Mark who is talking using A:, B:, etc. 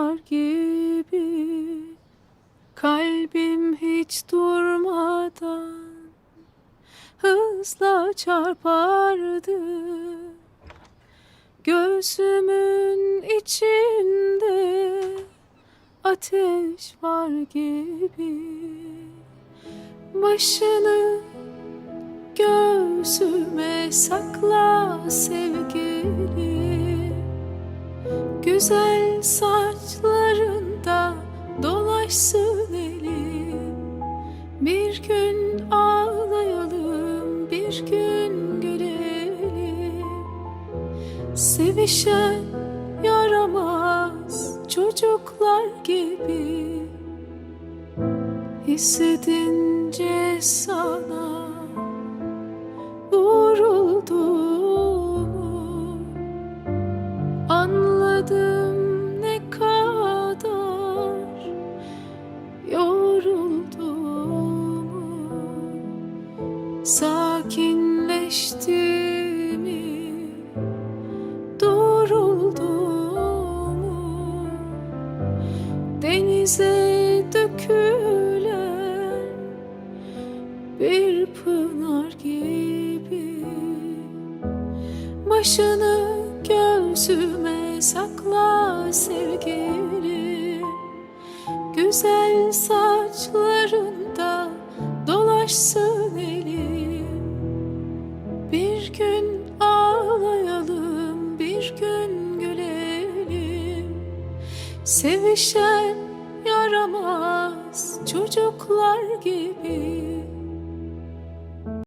A: pınar gibi Kalbim hiç durmadan hızla çarpardı. Gözümün içinde ateş var gibi Başını göğsüme sakla sevgilim Güzel saçlarında dolaşsın elim. Bir gün ağlayalım, bir gün gülelim. Sevişen yaramaz çocuklar gibi. Hissedince sana Ne kadar yorulduğumu Sakinleştiğimi durulduğumu Denize dökülen bir pınar gibi Başını göğsüme sakla sevgilim Güzel saçlarında dolaşsın elim. Bir gün ağlayalım, bir gün gülelim. Sevişen yaramaz çocuklar gibi